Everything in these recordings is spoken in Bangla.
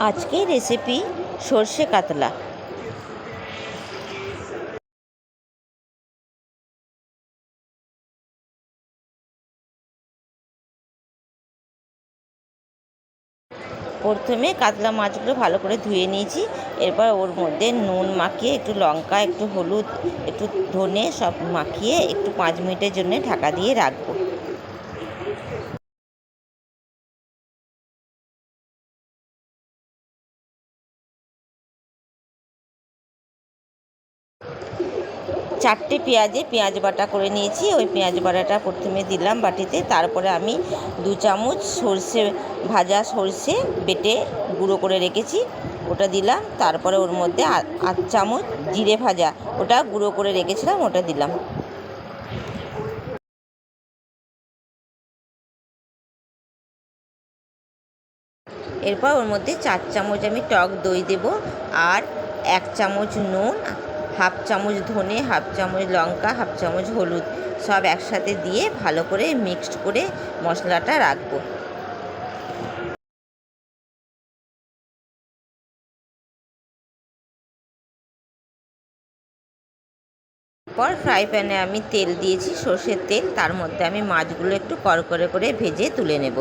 আজকের রেসিপি সর্ষে কাতলা। প্রথমে কাতলা মাছগুলো ভালো করে ধুয়ে নিয়েছি। এরপর ওর মধ্যে নুন মাখিয়ে একটু লঙ্কা, একটু হলুদ, একটু ধনে সব মাখিয়ে একটু পাঁচ মিনিটের জন্য ঢাকা দিয়ে রাখব। চারটে পেঁয়াজে পেঁয়াজ বাটা করে নিয়েছি। ওই পেঁয়াজ বাটাটা প্রথমে দিলাম বাটিতে, তারপরে আমি দু চামচ সর্ষে, ভাজা সর্ষে বেটে গুঁড়ো করে রেখেছি, ওটা দিলাম। তারপরে ওর মধ্যে আধ চামচ জিরে ভাজা, ওটা গুঁড়ো করে রেখেছিলাম, ওটা দিলাম। এরপর ওর মধ্যে চার চামচ আমি টক দই দেব, আর এক চামচ নুন হাফ চামচ ধনে, হাফ চামচ লঙ্কা, হাফ চামচ হলুদ সব একসাথে দিয়ে ভালো করে মিক্সড করে মশলাটা রাখব। পর ফ্রাই প্যানে আমি তেল দিয়েছি, সর্ষের তেল, তার মধ্যে আমি মাছগুলো একটু করকরে করে ভেজে তুলে নেব।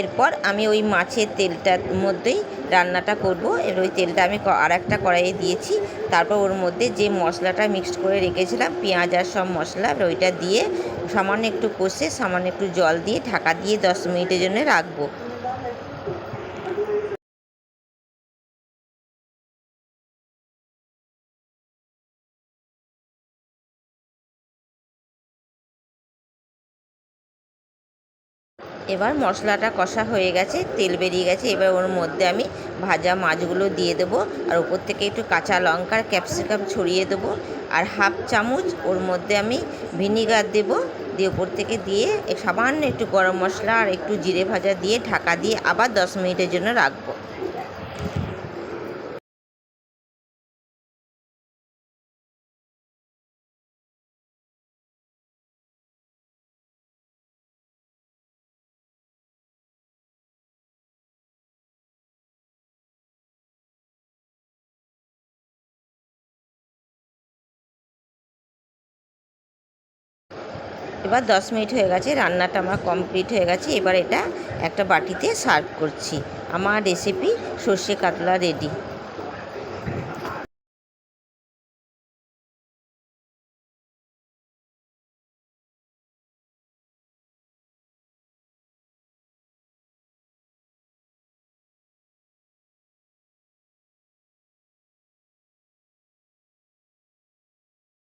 এরপর আমি ওই মাছের তেলটার মধ্যেই রান্নাটা করব। এর ওই তেলটা আমি আর একটা কড়াইয়ে দিয়েছি। তারপর ওর মধ্যে যে মশলাটা মিক্সড করে রেখেছিলাম, পেঁয়াজ আর সব মশলা ওইটা দিয়ে সামান্য একটু কষে, সামান্য একটু জল দিয়ে ঢাকা দিয়ে দশ মিনিটের জন্য রাখব। এবার মশলাটা কষা হয়ে গেছে, তেল বেরিয়ে গেছে, এবার ওর মধ্যে আমি ভাজা মাছগুলো দিয়ে দেবো, আর ওপর থেকে একটু কাঁচা লঙ্কার ক্যাপসিকাম ছড়িয়ে দেবো, আর হাফ চামচ ওর মধ্যে আমি ভিনিগার দেবো, দিয়ে ওপর থেকে দিয়ে সামান্য একটু গরম মশলা আর একটু জিরে ভাজা দিয়ে ঢাকা দিয়ে আবার দশ মিনিটের জন্য রাখব। এবার দশ মিনিট হয়ে গেছে, রান্নাটা আমার কমপ্লিট হয়ে গেছে। এবার এটা একটা বাটিতে সার্ভ করছি। আমার রেসিপি সর্ষে কাতলা রেডি